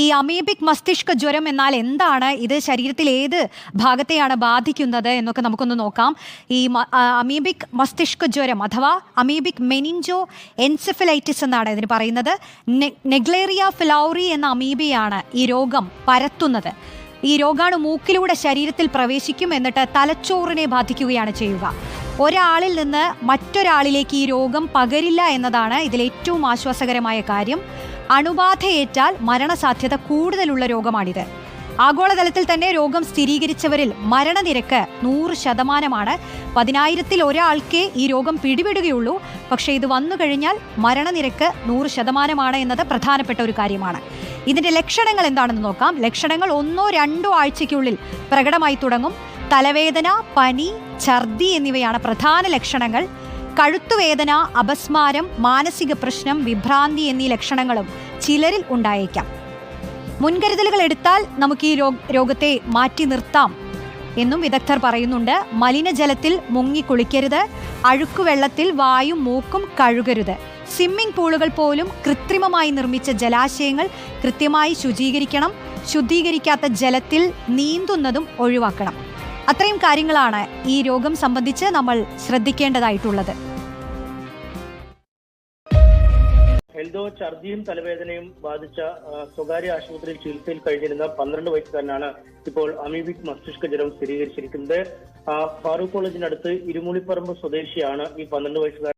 ഈ അമീബിക് മസ്തിഷ്ക ജ്വരം എന്നാൽ എന്താണ്? ഇത് ശരീരത്തിൽ ഏത് ഭാഗത്തെയാണ് ബാധിക്കുന്നത് എന്നൊക്കെ നമുക്കൊന്ന് നോക്കാം. ഈ അമീബിക് മസ്തിഷ്ക ജ്വരം അഥവാ അമീബിക് മെനിഞ്ചോ എൻസെഫലൈറ്റിസ് എന്നാണ് ഇതിന് പറയുന്നത്. നെഗ്ലേറിയ ഫിലൗറി എന്ന അമീബയാണ് ഈ രോഗം പരത്തുന്നത്. ഈ രോഗാണു മൂക്കിലൂടെ ശരീരത്തിൽ പ്രവേശിക്കും എന്നിട്ട് തലച്ചോറിനെ ബാധിക്കുകയാണ് ചെയ്യുക. ഒരാളിൽ നിന്ന് മറ്റൊരാളിലേക്ക് ഈ രോഗം പകരില്ല എന്നതാണ് ഇതിൽ ഏറ്റവും ആശ്വാസകരമായ കാര്യം. അണുബാധയേറ്റാൽ മരണസാധ്യത കൂടുതലുള്ള രോഗമാണിത്. ആഗോളതലത്തിൽ തന്നെ രോഗം സ്ഥിരീകരിച്ചവരിൽ മരണനിരക്ക് നൂറ് ശതമാനമാണ്. പതിനായിരത്തിൽ ഒരാൾക്കേ ഈ രോഗം പിടിപെടുകയുള്ളൂ. പക്ഷേ ഇത് വന്നു കഴിഞ്ഞാൽ മരണനിരക്ക് നൂറ് ശതമാനമാണ് എന്നത് പ്രധാനപ്പെട്ട ഒരു കാര്യമാണ്. ഇതിന്റെ ലക്ഷണങ്ങൾ എന്താണെന്ന് നോക്കാം. ലക്ഷണങ്ങൾ ഒന്നോ രണ്ടോ ആഴ്ചയ്ക്കുള്ളിൽ പ്രകടമായി തുടങ്ങും. തലവേദന പനി ഛർദി എന്നിവയാണ് പ്രധാന ലക്ഷണങ്ങൾ. കഴുത്തുവേദന അപസ്മാരം മാനസിക പ്രശ്നം വിഭ്രാന്തി എന്നീ ലക്ഷണങ്ങളും ചിലരിൽ ഉണ്ടായേക്കാം. മുൻകരുതലുകൾ എടുത്താൽ നമുക്ക് ഈ രോഗത്തെ മാറ്റി നിർത്താം എന്നും വിദഗ്ധർ പറയുന്നുണ്ട്. മലിനജലത്തിൽ മുങ്ങി കുളിക്കരുത് അഴുക്കുവെള്ളത്തിൽ വായും മൂക്കും കഴുകരുത്. സ്വിമ്മിംഗ് പൂളുകൾ പോലും കൃത്രിമമായി നിർമ്മിച്ച ജലാശയങ്ങൾ കൃത്യമായി ശുചീകരിക്കണം. ശുദ്ധീകരിക്കാത്ത ജലത്തിൽ നീന്തുന്നതും ഒഴിവാക്കണം. അത്രയും കാര്യങ്ങളാണ് ഈ രോഗം സംബന്ധിച്ച് നമ്മൾ ശ്രദ്ധിക്കേണ്ടതായിട്ടുള്ളത്. എൽദോ ഛർദിയും തലവേദനയും ബാധിച്ച സ്വകാര്യ ആശുപത്രിയിൽ ചികിത്സയിൽ കഴിഞ്ഞിരുന്ന പന്ത്രണ്ട് വയസ്സുകാരനാണ് ഇപ്പോൾ അമീബിക് മസ്തിഷ്ക ജ്വരം സ്ഥിരീകരിച്ചിരിക്കുന്നത്. ഫാറൂഖ് കോളേജിനടുത്ത് ഇരുമുളിപ്പറമ്പ് സ്വദേശിയാണ് ഈ പന്ത്രണ്ട് വയസ്സുകാരൻ.